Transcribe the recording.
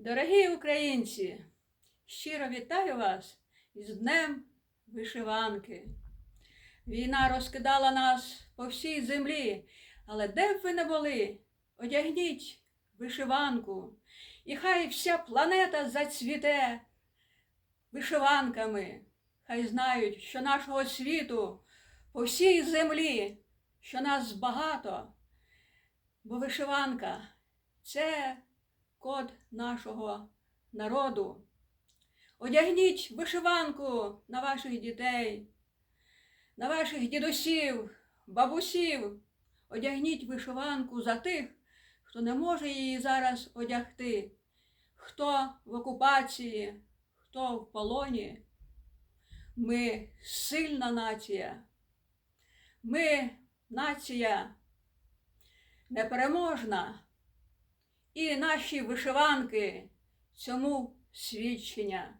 Дорогі українці, щиро вітаю вас із Днем Вишиванки. Війна розкидала нас по всій землі, але де б ви не були, одягніть вишиванку, і хай вся планета зацвіте вишиванками. Хай знають, що нашого світу по всій землі, що нас багато, бо вишиванка це код нашого народу. Одягніть вишиванку на ваших дітей, на ваших дідусів, бабусів. Одягніть вишиванку за тих, хто не може її зараз одягти, хто в окупації, хто в полоні. Ми сильна нація. Ми нація непереможна. І наші вишиванки цьому свідчення.